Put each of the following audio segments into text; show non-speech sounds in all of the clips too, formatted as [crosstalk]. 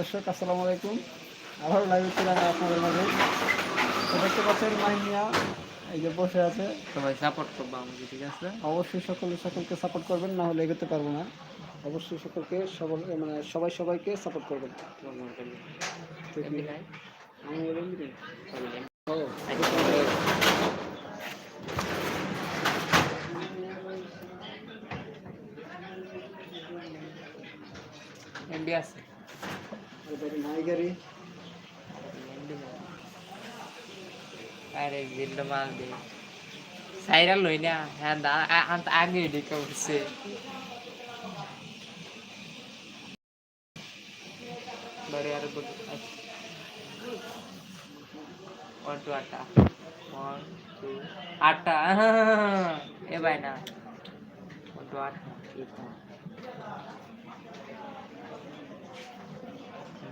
দর্শক আসসালামু আলাইকুম। আবারও লাইভ ছিলাম আপনাদের মাঝে। তো দেখতে পাচ্ছেন মাহিনিয়া এই যে বসে আছে। সবাই সাপোর্ট করব আমাকে ঠিক আছে? অবশ্যই সকলে সকলকে সাপোর্ট করবেন না হলে এগোতে পারব না। অবশ্যই সকলকে সবল মানে সবাই সবাইকে সাপোর্ট করবেন। এমবি আছে? এবারে নাইগারি এমবি নাই। আরে জিল্লো মাল দে সাইরা লই না হ্যাঁ দা আন্ত আগে ঢেকে উঠছে বারে আর বল ওয়ান টু আটটা ওয়ান টু আটটা এ ভাই না ওয়ান টু আটটা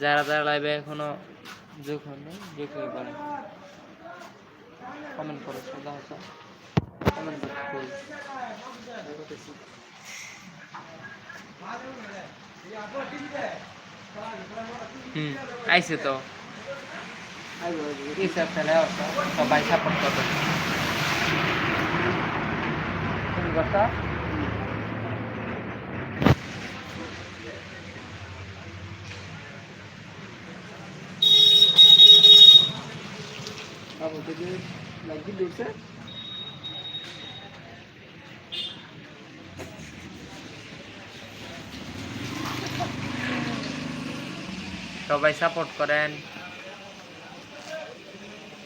যারা যারা লাইভে এখনও যোগ হয়নি, যোগ হয়ে পারে কমেন্ট করো কমেন্ট করি হুম, আইসে তো। সবাই সাপোর্ট করবে কথা লাগি সবাই সাপোর্ট করেন।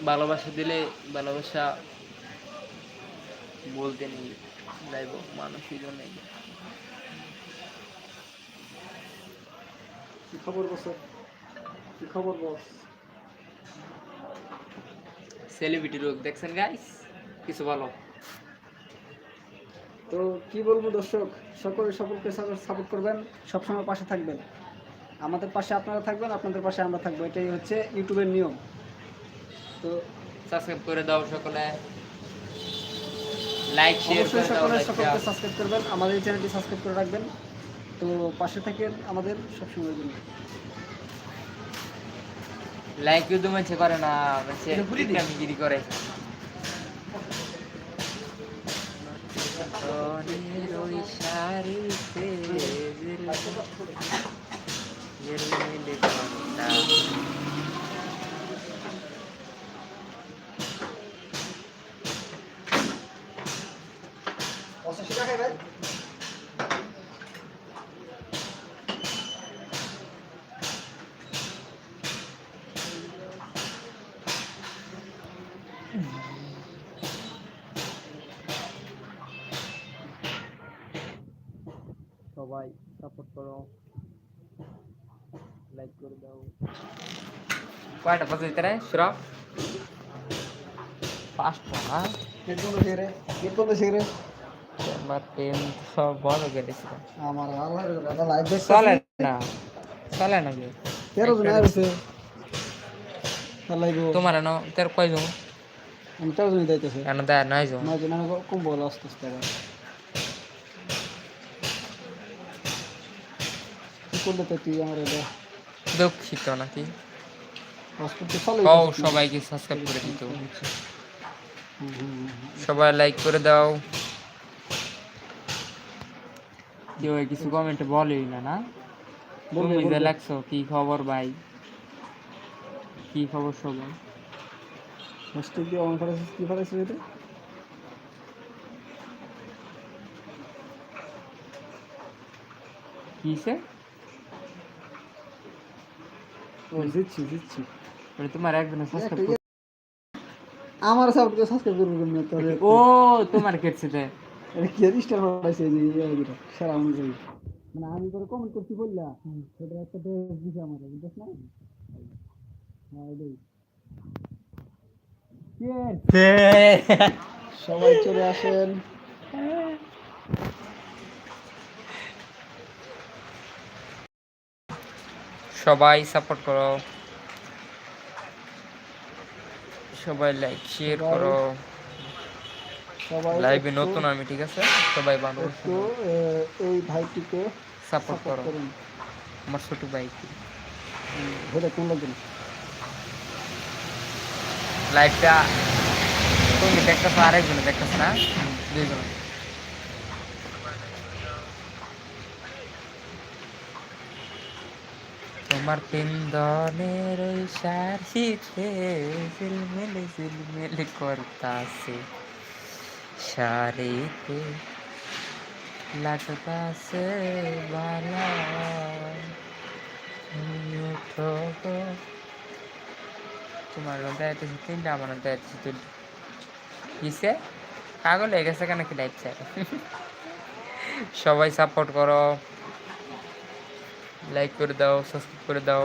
ভালোবাসা দিলে ভালোবাসা বলতে নেই। লাইব মানুষই জন্য কি খবর বস? কি খবর বস? সেলিব্রিটি লোক দেখছেন গাইস কিছু ভালো তো কি বলব দর্শক সকলে সকলকে সাপোর্ট করবেন সবসময় পাশে থাকবেন। আমাদের পাশে আপনারা থাকবেন আপনাদের পাশে আমরা থাকব এটাই হচ্ছে ইউটিউবের নিয়ম। তো সাবস্ক্রাইব করে দাও সকলে। লাইক শেয়ার করে দাও সকলে সকলকে সাবস্ক্রাইব করবেন আমাদের চ্যানেলটি সাবস্ক্রাইব করে রাখবেন। তো পাশে থাকেন আমাদের সবসময়ের জন্য। লাইক কিন্তু মানুষে করে না মানুষে ঘুরিয়ে দিই। গিরি করে [laughs] রনির সবাই সাপোর্ট করো। লাইক করে দাও। কয়টা বাজে রে সুরা পাঁচটা না? শেখরে গেট বন্ধ শেখরে আমার পেন সব বড় কেটেছিল আমার আল্লাহ লাইভ দেখছে চলে না চলে না গে তেরো জন লাইভ তোমার তোর কয়জন? আমি তেরো জন দিতেছে এনো দেয় নয় জন। নয় জন আমি কম বল আস্তে আস্তে আবার কি করলে তো তুই আমার এটা দুঃখিত নাকি? কও সবাইকে সাবস্ক্রাইব করে দিত সবাই লাইক করে দাও। কেউ কিছু কমেন্টে বলেই না না? তুমি যে লাগছো কি খবর ভাই? কি খবর সবাই? হস্টেল দিয়ে অন করেছিস কি করেছিস এটা? কিসে? দিচ্ছি দিচ্ছি। ওটা তোমার একজনে সাবস্ক্রাইব ইয়ে- আমার সব সাবস্ক্রাইব করব কেমনি তোরে ও তোমার কেটছে এটা কি স্টার পাইছে এই যে এই দুটো সেরা অনুযায়ী। মানে আমি করে কমেন্ট করছি বললা সেটা একটা ড্রেস দিছে আমার বুঝছ না? হ্যাঁ এটাই। সবাই চলে আসেন। সবাই সাপোর্ট করো। সবাই লাইক শেয়ার করো। সবাই লাইভে নতুন আমি ঠিক আছে? সবাই একটু এই ভাইটিকে সাপোর্ট করো। আমার ছোট ভাই। ধরে কোন লাগবে লাইভটা তুমি দেখতেছো আরেকজনে দেখতেছ না? দুইজন। তোমার পিন্দনের ওই শাড়িতে ঝিলমিলি ঝিলমিলি করতাছে। শাড়িতে লাগতাছে তুমি উঠো। তোমার দেয়াতে তিনটা, আমার দেয়াতে তুই কিসে? পাগল হয়ে গেছে কেন কি লাইফ সবাই সাপোর্ট করো। লাইক করে দাও সাবস্ক্রাইব করে দাও।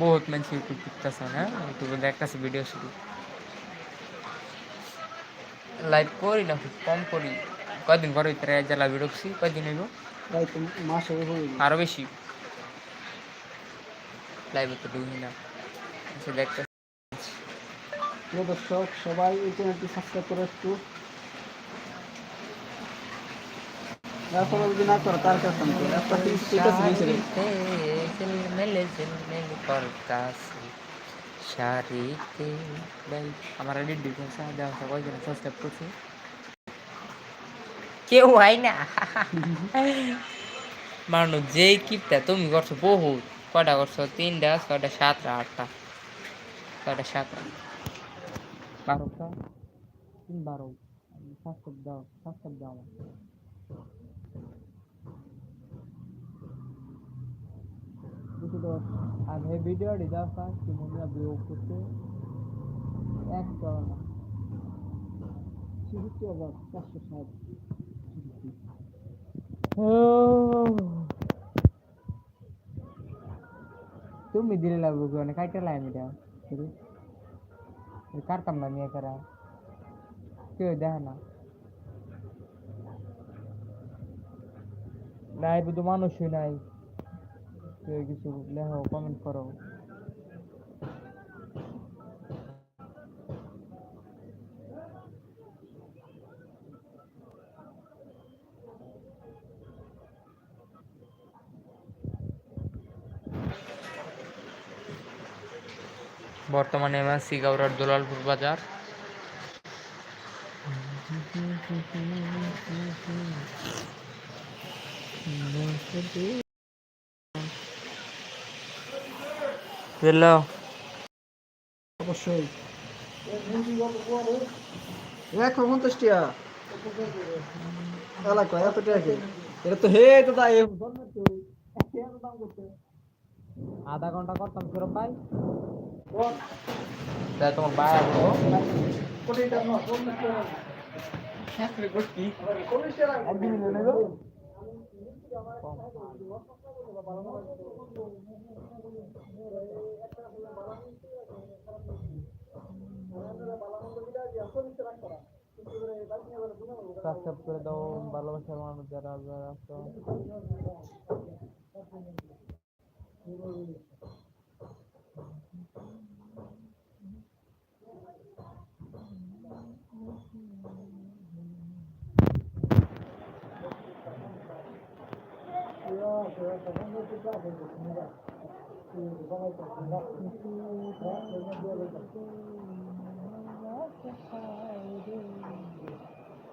বহুত মানুষ ইউটিউব দেখতেছে না? ইউটিউবে দেখতেছে ভিডিও শুধু। লাইভ করি না খুব কম করি। কয়দিন পরে ভিতরে জেলা বিরক্সি কয়দিন হইব? আরও বেশি। লাইভে তো ঢুকি না। দেখতে দর্শক সবাই এই চ্যানেলটি সাবস্ক্রাইব করে একটু তারপরে যদি না করো, তার কাছে আমি। একটা স্টেটাস দিয়েছে রে। ঝিলমিলে ঝিলমিলে করতাছে শাড়িতে আমার এডিট ডিটেলস দেওয়া আছে। কয়জন সাবস্ক্রাইব করছে? কেউ হয় না। মানুষ যেই কিপটা তুমি করছ, বহুত। কয়টা করছ? তিনটা, ছয়টা, সাতটা, আটটা। ছয়টা, সাতটা। বারোটা? বারো। সাবস্ক্রাইব দাও সাবস্ক্রাইব দাও। আর এই ভিডিওটি দেখা কি মনে বিয়োগ করতে? এক ডলার না। ছিষট্টি হাজার চারশো ষাট। তুমি দিলে লাগবে কি অনেক? কাইটা লাইম এটা। কাটতাম না নিয়ে করা। কেউ দেখে না। নাই তো মানুষই নাই। কেউ কিছু লেখো কমেন্ট করো বর্তমানে আমি আছি গাউরার দুলালপুর বাজার। হ্যালো অবশ্যই। একশো পঞ্চাশ টিয়া এলাকা এত টাকা কি? এটা তো হে তো তাই আধা ঘণ্টা করতাম কিরম ভাই। তাই তোমার ভাই আসব সাবস্ক্রাইব করে দাও ভালোবাসার মানুষ যারা যারা আছো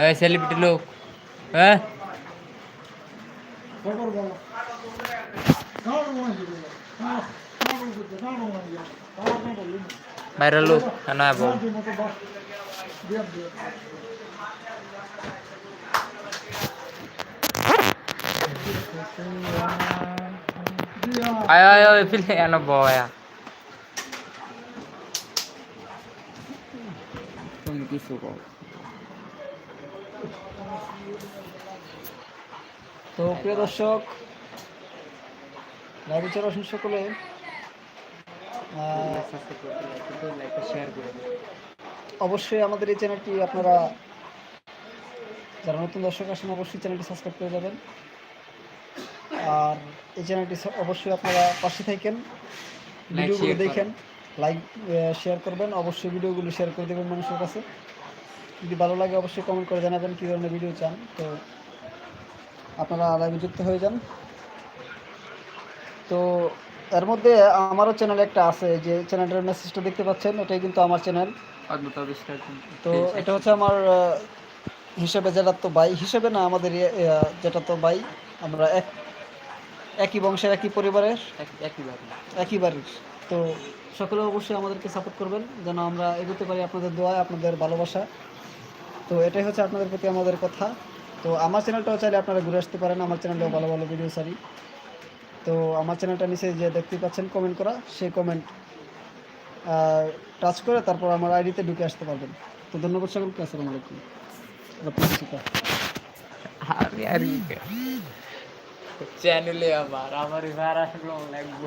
এই সেলিব্রিটি লোক হ্যাঁ ভাইরাল লোক না বল ayo ayo pilih ano boy তুমি কিছু কও তো প্রিয় দর্শক লাইভে চলাশন সকলে। আহ, শেয়ার করে অবশ্যই আমাদের এই চ্যানেলটি আপনারা যারা নতুন দর্শক আসেন অবশ্যই চ্যানেলটি সাবস্ক্রাইব করে যাবেন। আর এই চ্যানেলটি অবশ্যই আপনারা পাশে থাকেন ভিডিওগুলো দেখেন। লাইক শেয়ার করবেন অবশ্যই ভিডিওগুলো শেয়ার করে দেবেন মানুষের কাছে। যদি ভালো লাগে অবশ্যই কমেন্ট করে জানাবেন কী ধরনের ভিডিও চান। তো আপনারা লাইভে যুক্ত হয়ে যান। তো এর মধ্যে আমারও চ্যানেল একটা আছে যে চ্যানেলটার মেসেজটা দেখতে পাচ্ছেন এটাই কিন্তু আমার চ্যানেল তো এটা হচ্ছে আমার হিসেবে যেটা তো ভাই হিসেবে না আমাদের যেটা তো ভাই আমরা এক একই বংশের একই পরিবারের? একইবারে একই বাড়ির। তো সকলে অবশ্যই আমাদেরকে সাপোর্ট করবেন যেন আমরা এগোতে পারি আপনাদের দোয়ায় আপনাদের ভালোবাসা তো এটাই হচ্ছে আপনাদের প্রতি আমাদের কথা। তো আমার চ্যানেলটাও চাইলে আপনারা ঘুরে আসতে পারেন আমার চ্যানেলেও ভালো ভালো ভিডিও সারি তো আমার চ্যানেলটা নিচে যে দেখতে পাচ্ছেন কমেন্ট করা সেই কমেন্ট টাচ করে তারপর আমার আইডিতে ঢুকে আসতে পারবেন। তো ধন্যবাদ সকলকে আসসালামু আলাইকুম। চ্যানেলে আবার আমার ভাড়া লাগবো।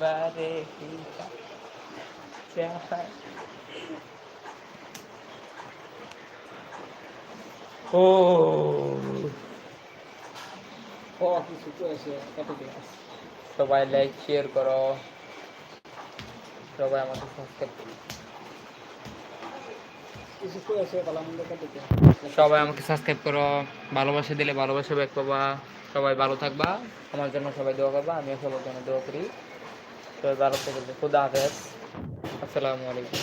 বারে ও সবাই লাইক শেয়ার করো। সবাই আমাকে সাবস্ক্রাইব করো কিছু তো এসে ভালো মন্দ কত সবাই আমাকে সাবস্ক্রাইব করো, ভালোবাসা দিলে ভালোবাসা ব্যাক পাবা। সবাই ভালো থাকবা, আমার জন্য সবাই দোয়া করবা, আমিও সবার জন্য দোয়া করি। সবাই ভালো থাকবে খুদা হাফেজ। আসসালামু আলাইকুম।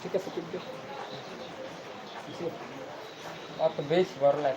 ঠিক আছে ঠিক আছে। অত বেশি বড় লাগে।